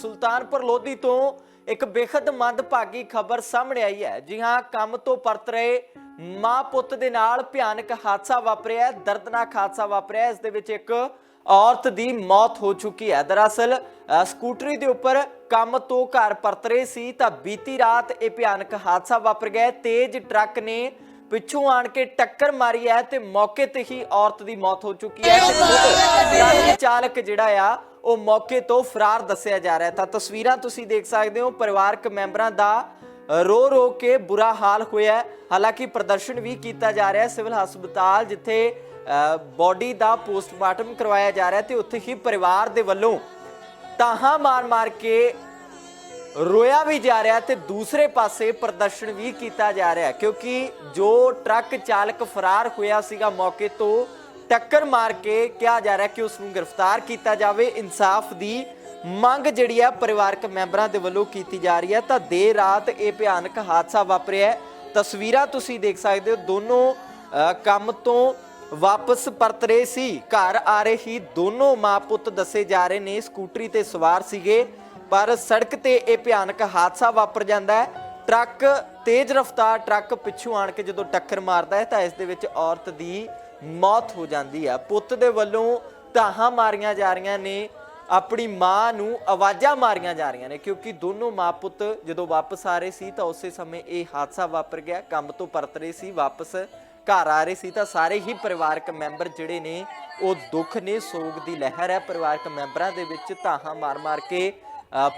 ਸੁਲਤਾਨਪੁਰ ਲੋਧੀ ਤੋਂ ਇੱਕ ਬੇਖਦ ਮੰਦਭਾਗੀ ਖਬਰ ਸਾਹਮਣੇ ਆਈ ਹੈ। ਜੀ ਹਾਂ ਕੰਮ ਤੋਂ ਪਰਤ ਰਹੇ ਮਾਂ ਪੁੱਤ ਦੇ ਨਾਲ ਭਿਆਨਕ ਹਾਦਸਾ ਵਾਪਰਿਆ ਦਰਦਨਾਕ ਹਾਦਸਾ ਵਾਪਰਿਆ ਹੈ। ਇਸ ਦੇ ਵਿੱਚ ਇੱਕ ਔਰਤ ਦੀ ਮੌਤ ਹੋ ਚੁੱਕੀ ਹੈ। ਦਰਅਸਲ ਅ, ਸਕੂਟਰੀ ਦੇ ਉੱਪਰ ਕੰਮ ਤੋਂ ਘਰ ਪਰਤ ਰਹੇ ਸੀ ਤਾਂ ਬੀਤੀ ਰਾਤ ਇਹ ਭਿਆਨਕ ਹਾਦਸਾ ਵਾਪਰ ਗਿਆ ਤੇਜ਼ ਟਰੱਕ ਨੇ ਪਿੱਛੋਂ ਆਣ ਕੇ ਟੱਕਰ ਮਾਰੀ ਹੈ ਤੇ ਮੌਕੇ ਤੇ ਹੀ ਔਰਤ ਦੀ ਮੌਤ ਹੋ ਚੁੱਕੀ ਹੈ ਤੇ ਚਾਲਕ ਜਿਹੜਾ ਆ ਉਹ ਮੌਕੇ ਤੋਂ ਫਰਾਰ ਦੱਸਿਆ ਜਾ ਰਿਹਾ। ਤਾਂ ਤਸਵੀਰਾਂ ਤੁਸੀਂ ਦੇਖ ਸਕਦੇ ਹੋ ਪਰਿਵਾਰਕ ਮੈਂਬਰਾਂ ਦਾ ਰੋ ਰੋ ਕੇ ਬੁਰਾ ਹਾਲ ਹੋਇਆ। ਹਾਲਾਂਕਿ ਪ੍ਰਦਰਸ਼ਨ ਵੀ ਕੀਤਾ ਜਾ ਰਿਹਾ ਸਿਵਲ ਹਸਪਤਾਲ ਜਿੱਥੇ ਬਾਡੀ ਦਾ ਪੋਸਟਮਾਰਟਮ ਕਰਵਾਇਆ ਜਾ ਰਿਹਾ ਤੇ ਉੱਥੇ ਹੀ ਪਰਿਵਾਰ ਦੇ ਵੱਲੋਂ ਤਾਹਾਂ ਮਾਰ-ਮਾਰ ਕੇ ਰੋਇਆ ਵੀ ਜਾ ਰਿਹਾ ਤੇ ਦੂਸਰੇ ਪਾਸੇ ਪ੍ਰਦਰਸ਼ਨ ਵੀ ਕੀਤਾ ਜਾ ਰਿਹਾ ਕਿਉਂਕਿ ਜੋ ਟਰੱਕ ਚਾਲਕ ਫਰਾਰ ਹੋਇਆ ਸੀਗਾ ਮੌਕੇ ਤੋਂ ਟੱਕਰ ਮਾਰ ਕੇ ਕਿਹਾ ਜਾ ਰਿਹਾ ਕਿ ਉਸ ਨੂੰ ਗ੍ਰਿਫਤਾਰ ਕੀਤਾ ਜਾਵੇ। ਇਨਸਾਫ ਦੀ ਮੰਗ ਜਿਹੜੀ ਹੈ ਪਰਿਵਾਰਕ ਮੈਂਬਰਾਂ ਦੇ ਵੱਲੋਂ ਕੀਤੀ ਜਾ ਰਹੀ ਹੈ ਤਾਂ ਦੇਰ ਰਾਤ ਇਹ ਭਿਆਨਕ ਹਾਦਸਾ ਵਾਪਰਿਆ ਤਸਵੀਰਾਂ ਤੁਸੀਂ ਦੇਖ ਸਕਦੇ ਹੋ ਦੋਨੋਂ ਅ, ਕੰਮ ਤੋਂ ਵਾਪਸ ਪਰਤ ਰਹੇ ਸੀ। ਘਰ ਆ ਰਹੇ ਹੀ ਦੋਨੋਂ ਮਾਂ ਪੁੱਤ ਦੱਸੇ ਜਾ ਰਹੇ ਨੇ ਸਕੂਟਰੀ ਤੇ ਸਵਾਰ ਸੀਗੇ। ਪਰ ਸੜਕ ਤੇ ਇਹ ਭਿਆਨਕ ਹਾਦਸਾ ਵਾਪਰ ਜਾਂਦਾ ਹੈ। ਟਰੱਕ ਤੇਜ਼ ਰਫ਼ਤਾਰ ਟਰੱਕ ਪਿੱਛੋਂ ਆਣ ਕੇ ਜਦੋਂ ਟੱਕਰ ਮਾਰਦਾ ਹੈ ਤਾਂ ਇਸ ਦੇ ਵਿੱਚ ਔਰਤ ਦੀ ਮੌਤ ਹੋ ਜਾਂਦੀ ਹੈ। ਪੁੱਤ ਦੇ ਵੱਲੋਂ ਧਾਹਾਂ ਮਾਰੀਆਂ ਜਾ ਰਹੀਆਂ ਨੇ, ਆਪਣੀ ਮਾਂ ਨੂੰ ਆਵਾਜ਼ਾਂ ਮਾਰੀਆਂ ਜਾ ਰਹੀਆਂ ਨੇ ਕਿਉਂਕਿ ਦੋਨੋਂ ਮਾਂ ਪੁੱਤ ਜਦੋਂ ਵਾਪਸ ਆ ਰਹੇ ਸੀ ਤਾਂ ਉਸੇ ਸਮੇਂ ਇਹ ਹਾਦਸਾ ਵਾਪਰ ਗਿਆ। ਕੰਮ ਤੋਂ ਪਰਤ ਰਹੇ ਸੀ, ਵਾਪਸ ਘਰ ਆ ਰਹੇ ਸੀ ਤਾਂ ਸਾਰੇ ਹੀ ਪਰਿਵਾਰਕ ਮੈਂਬਰ ਜਿਹੜੇ ਨੇ ਉਹ ਦੁੱਖ ਨੇ, ਸੋਗ ਦੀ ਲਹਿਰ ਹੈ। ਪਰਿਵਾਰਕ ਮੈਂਬਰਾਂ ਦੇ ਵਿੱਚ ਧਾਹਾਂ ਮਾਰ-ਮਾਰ ਕੇ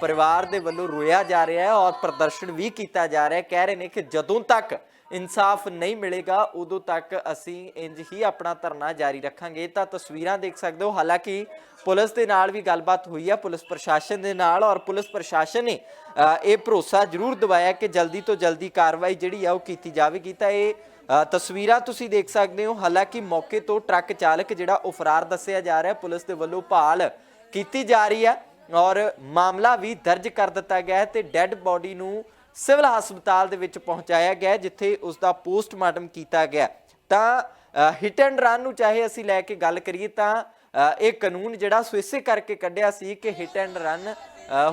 ਪਰਿਵਾਰ ਦੇ ਵੱਲੋਂ ਰੋਇਆ ਜਾ ਰਿਹਾ ਹੈ ਔਰ ਪ੍ਰਦਰਸ਼ਨ ਵੀ ਕੀਤਾ ਜਾ ਰਿਹਾ ਹੈ। ਕਹਿ ਰਹੇ ਨੇ ਕਿ ਜਦੋਂ ਤੱਕ ਇਨਸਾਫ ਨਹੀਂ ਮਿਲੇਗਾ, ਉਦੋਂ ਤੱਕ ਅਸੀਂ ਇੰਜ ਹੀ ਆਪਣਾ ਧਰਨਾ ਜਾਰੀ ਰੱਖਾਂਗੇ। ਤਾਂ ਤਸਵੀਰਾਂ ਦੇਖ ਸਕਦੇ ਹੋ। ਹਾਲਾਂਕਿ ਪੁਲਿਸ ਦੇ ਨਾਲ ਵੀ ਗੱਲਬਾਤ ਹੋਈ ਹੈ ਪੁਲਿਸ ਪ੍ਰਸ਼ਾਸਨ ਦੇ ਨਾਲ ਔਰ ਪੁਲਿਸ ਪ੍ਰਸ਼ਾਸਨ ਨੇ ਇਹ ਭਰੋਸਾ ਜ਼ਰੂਰ ਦਿਵਾਇਆ ਕਿ ਜਲਦੀ ਤੋਂ ਜਲਦੀ ਕਾਰਵਾਈ ਜਿਹੜੀ ਆ ਉਹ ਕੀਤੀ ਜਾਵੇਗੀ। ਤਾਂ ਇਹ ਤਸਵੀਰਾਂ ਤੁਸੀਂ ਦੇਖ ਸਕਦੇ ਹੋ। ਹਾਲਾਂਕਿ ਮੌਕੇ ਤੋਂ ਟਰੱਕ ਚਾਲਕ ਜਿਹੜਾ ਉਹ ਫਰਾਰ ਦੱਸਿਆ ਜਾ ਰਿਹਾ ਪੁਲਿਸ ਦੇ ਵੱਲੋਂ ਭਾਲ ਕੀਤੀ ਜਾ ਰਹੀ ਹੈ ਔਰ ਮਾਮਲਾ ਵੀ ਦਰਜ ਕਰ ਦਿੱਤਾ ਗਿਆ ਹੈ ਤੇ ਡੈੱਡ ਬਾਡੀ ਨੂੰ ਸਿਵਲ ਹਸਪਤਾਲ ਦੇ ਵਿੱਚ ਪਹੁੰਚਾਇਆ ਗਿਆ ਜਿੱਥੇ ਉਸ ਦਾ ਪੋਸਟਮਾਰਟਮ ਕੀਤਾ ਗਿਆ ਤਾਂ ਹਿਟ ਐਂਡ ਰਨ ਨੂੰ ਚਾਹੇ ਅਸੀਂ ਲੈ ਕੇ ਗੱਲ ਕਰੀਏ ਤਾਂ ਇਹ ਕਾਨੂੰਨ ਜਿਹੜਾ ਸੋ ਇਸੇ ਕਰਕੇ ਕੱਢਿਆ ਸੀ ਕਿ ਹਿਟ ਐਂਡ ਰਨ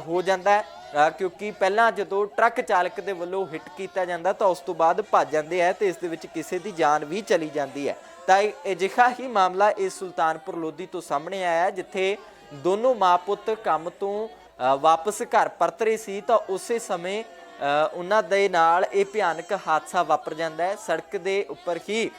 ਹੋ ਜਾਂਦਾ ਕਿਉਂਕਿ ਪਹਿਲਾਂ ਜਦੋਂ ਟਰੱਕ ਚਾਲਕ ਦੇ ਵੱਲੋਂ ਹਿੱਟ ਕੀਤਾ ਜਾਂਦਾ ਤਾਂ ਉਸ ਤੋਂ ਬਾਅਦ ਭੱਜ ਜਾਂਦੇ ਹੈ ਤੇ ਇਸ ਦੇ ਵਿੱਚ ਕਿਸੇ ਦੀ ਜਾਨ ਵੀ ਚਲੀ ਜਾਂਦੀ ਹੈ। ਤਾਂ ਇਹ ਅਜਿਹਾ ਹੀ ਮਾਮਲਾ ਇਸ ਸੁਲਤਾਨਪੁਰ ਲੋਧੀ ਤੋਂ ਸਾਹਮਣੇ ਆਇਆ ਜਿੱਥੇ ਦੋਨੋਂ ਮਾਂ ਪੁੱਤ ਕੰਮ ਤੋਂ ਵਾਪਸ ਘਰ ਪਰਤ ਰਹੇ ਸੀ ਤਾਂ ਉਸੇ ਸਮੇਂ ਉਹਨਾਂ ਦੇ ਨਾਲ ਇਹ ਭਿਆਨਕ ਹਾਦਸਾ ਵਾਪਰ ਜਾਂਦਾ ਹੈ। ਸੜਕ ਦੇ ਉੱਪਰ ਹੀ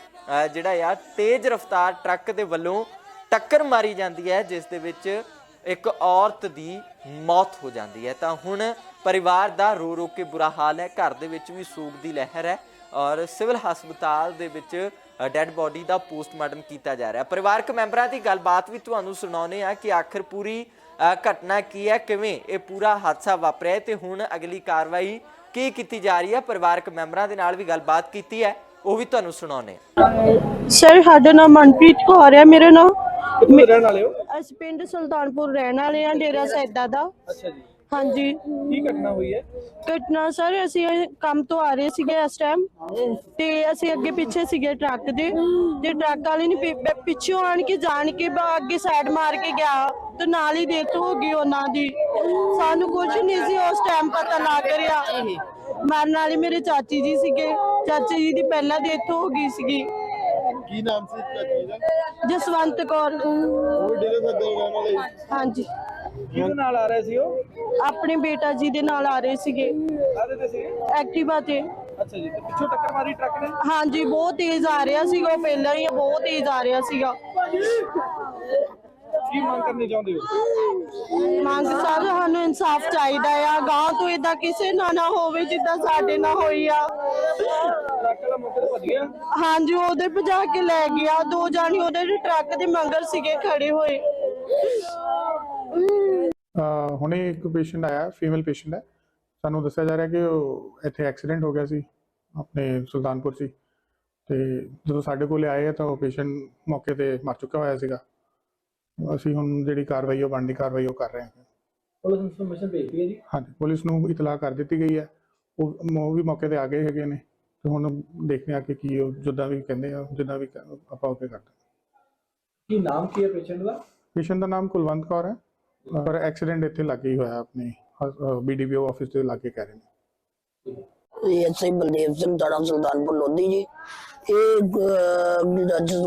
ਜਿਹੜਾ ਆ, ਤੇਜ਼ ਰਫ਼ਤਾਰ ਟਰੱਕ ਦੇ ਵੱਲੋਂ ਟੱਕਰ ਮਾਰੀ ਜਾਂਦੀ ਹੈ, ਜਿਸ ਦੇ ਵਿੱਚ ਇੱਕ ਔਰਤ ਦੀ ਮੌਤ ਹੋ ਜਾਂਦੀ ਹੈ। ਤਾਂ ਹੁਣ ਪਰਿਵਾਰ ਦਾ ਰੋ ਰੋ ਕੇ ਬੁਰਾ ਹਾਲ ਹੈ। ਘਰ ਦੇ ਵਿੱਚ ਵੀ ਸੋਗ ਦੀ ਲਹਿਰ ਹੈ ਔਰ ਸਿਵਲ ਹਸਪਤਾਲ ਦੇ ਵਿੱਚ ਡੈੱਡ ਬਾਡੀ ਦਾ ਪੋਸਟਮਾਰਟਮ ਕੀਤਾ ਜਾ ਰਿਹਾ। ਹੈ ਪਰਿਵਾਰਕ ਮੈਂਬਰਾਂ ਦੀ ਗੱਲਬਾਤ ਵੀ ਤੁਹਾਨੂੰ ਸੁਣਾਉਨੇ ਆ ਕਿ ਆਖਰ ਪੂਰੀ ਘਟਨਾ ਕੀ ਹੈ ਕਿਵੇਂ ਇਹ ਪੂਰਾ ਹਾਦਸਾ ਵਾਪਰਿਆ ਤੇ ਹੁਣ ਅਗਲੀ ਕਾਰਵਾਈ ਕੀ ਕੀਤੀ ਜਾ ਰਹੀ ਹੈ? ਪਰਿਵਾਰਕ ਮੈਂਬਰਾਂ ਦੇ ਨਾਲ ਵੀ ਗੱਲਬਾਤ ਕੀਤੀ ਹੈ। ਉਹ ਵੀ ਤੁਹਾਨੂੰ ਸੁਣਾਉਨੇ ਆ ਸਰ ਸਾਡਾ ਨਾਮ ਮਨਪ੍ਰੀਤ ਕੌਰ ਹੈ। ਮੇਰਾ ਨਾਮ ਕਿੱਥੋਂ ਰਹਿਣ ਵਾਲੇ ਹੋ? ਅਸੀਂ ਪਿੰਡ ਸੁਲਤਾਨਪੁਰ ਰਹਿਣ ਵਾਲੇ ਆ ਡੇਰਾ ਸੈਦਾ ਦਾ। ਅੱਛਾ ਜੀ। ਹਾਂਜੀ। ਕੀ ਘਟਨਾ ਹੋਈ ਹੈ? ਘਟਨਾ ਸਰ ਅਸੀਂ ਕੰਮ ਤੋਂ ਆ ਰਹੇ ਸੀਗੇ ਇਸ ਟਾਈਮ ਤੇ ਅਸੀਂ ਅੱਗੇ ਪਿੱਛੇ ਸੀਗੇ ਟਰੱਕ ਦੇ। ਤੇ ਟਰੱਕ ਵਾਲੇ ਨੇ ਪਿ- ਪਿ- ਪਿੱਛੋਂ ਆਣ ਕੇ ਜਾਣ ਕੇ ਬਾ ਅੱਗੇ ਸਾਈਡ ਮਾਰ ਕੇ ਗਿਆ। ਤੇ ਨਾਲ ਹੀ ਡੈਥ ਹੋ ਗਈ ਉਹਨਾਂ ਦੀ। ਸਾਨੂੰ ਕੁਝ ਨਹੀਂ ਸੀ ਉਸ ਟਾਈਮ ਪਤਾ ਲੱਗ ਰਿਹਾ। ਮਰਨ ਵਾਲੇ ਮੇਰੇ ਚਾਚੀ ਜੀ ਸੀਗੇ। ਚਾਚੀ ਜੀ ਦੀ ਪਹਿਲਾਂ ਡੈਥ ਹੋ ਗਈ ਸੀਗੀ। ਕੀ ਨਾਮ ਸੀ ਚਾਚੀ ਦਾ? ਜਸਵੰਤ ਕੌਰ। ਉਹ ਡੇਰੇ ਸਾਡੇ ਰਹਿਣ ਵਾਲੇ ਹਾਂਜੀ। ਕਿਹਦੇ ਨਾਲ ਆ ਰਹੇ ਸੀ ਉਹ? ਆਪਣੇ ਬੇਟਾ ਜੀ ਦੇ ਨਾਲ ਆ ਰਹੇ ਸੀਗੇ। ਕਾਹਦੇ ਤੇ ਸੀ ਐਕਟਿਵਾ ਤੇ। ਅੱਛਾ ਜੀ ਤੇ ਪਿੱਛੋਂ ਟੱਕਰ ਮਾਰੀ ਟਰੱਕ ਨੇ? ਹਾਂਜੀ ਬਹੁਤ ਤੇਜ਼ ਆ ਰਿਹਾ ਸੀਗਾ ਉਹ ਪਹਿਲਾਂ ਹੀ ਬਹੁਤ ਤੇਜ਼ ਆ ਰਿਹਾ ਸੀਗਾ। ਕੀ ਮੰਗ ਕਰਨੀ ਚਾਹੁੰਦੇ ਹੋ? ਮੰਗ ਸਰ ਸਾਨੂੰ ਇਨਸਾਫ ਚਾਹੀਦਾ ਆ। ਗਾਂ ਤੋਂ ਇਦਾਂ ਕਿਸੇ ਨਾਲ ਨਾ ਹੋਵੇ ਜਿੱਦਾਂ ਸਾਡੇ ਨਾਲ ਹੋਈ ਆ। ਹਾਂਜੀ ਉਹਦੇ ਭਜਾ ਕੇ ਲੈ ਗਿਆ। ਦੋ ਜਾਣੀ ਉਹਦੇ ਟਰੱਕ ਦੇ ਮੰਗਰ ਸੀਗੇ ਖੜੇ ਹੋਏ। ਅਹ ਹੁਣੇ ਇੱਕ ਪੇਸ਼ੈਂਟ ਆਇਆ ਫੀਮੇਲ ਪੇਸ਼ੈਂਟ ਹੈ। ਸਾਨੂੰ ਦੱਸਿਆ ਜਾ ਰਿਹਾ ਕਿ ਉਹ ਇੱਥੇ ਐਕਸੀਡੈਂਟ ਹੋ ਗਿਆ ਸੀ ਆਪਣੇ ਸੁਲਤਾਨਪੁਰ ਸੀ। ਤੇ ਜਦੋਂ ਸਾਡੇ ਕੋਲੇ ਆਏ ਤਾਂ ਉਹ ਪੇਸ਼ੈਂਟ ਮੌਕੇ ਤੇ ਮਰ ਚੁੱਕਾ ਹੋਇਆ ਸੀਗਾ। ਅਸੀਂ ਹੁਣ ਜਿਹੜੀ ਕਾਰਵਾਈ ਉਹ ਬਣਦੀ ਕਾਰਵਾਈ ਉਹ ਕਰ ਰਹੇ ਹਾਂ। ਪੁਲਿਸ ਇਨਫੋਰਮੇਸ਼ਨ ਭੇਜਦੀ ਹੈ ਜੀ? ਹਾਂਜੀ ਪੁਲਿਸ ਨੂੰ ਇਤਲਾਹ ਕਰ ਦਿੱਤੀ ਗਈ ਹੈ। ਉਹ ਉਹ ਵੀ ਮੌਕੇ ਤੇ ਆ ਗਏ ਹੈਗੇ ਨੇ। ਤੇ ਹੁਣ ਦੇਖਦੇ ਆ ਕਿ ਕੀ ਉਹ ਜਿੱਦਾਂ ਵੀ ਕਹਿੰਦੇ ਆ ਜਿੱਦਾਂ ਵੀ ਕ- ਆਪਾਂ ਓਕੇ ਕਰਦੇ ਹਾਂ। ਕੀ ਨਾਮ ਕੀ ਹੈ ਪੇਸ਼ੈਂਟ ਦਾ? ਪੇਸ਼ੈਂਟ ਦਾ ਨਾਮ ਕੁਲਵੰਤ ਕੌਰ ਹੈ। ਪਰ ਐਕਸੀਡੈਂਟ ਇੱਥੇ ਲੱਗੇ ਹੀ ਹੋਇਆ ਆਪਣੇ ਬੀਡੀਪੀਓ ਆਫਿਸ ਦੇ ਲਾਗੇ ਕਹਿ ਰਹੇ ਨੇ। ਐਸਆਈ ਬਲਦੇਵ ਸਿੰਘ ਦੜਾ ਸੁਲਤਾਨਪੁਰ ਲੋਧੀ ਜੀ। ਇਹ ਅਹ,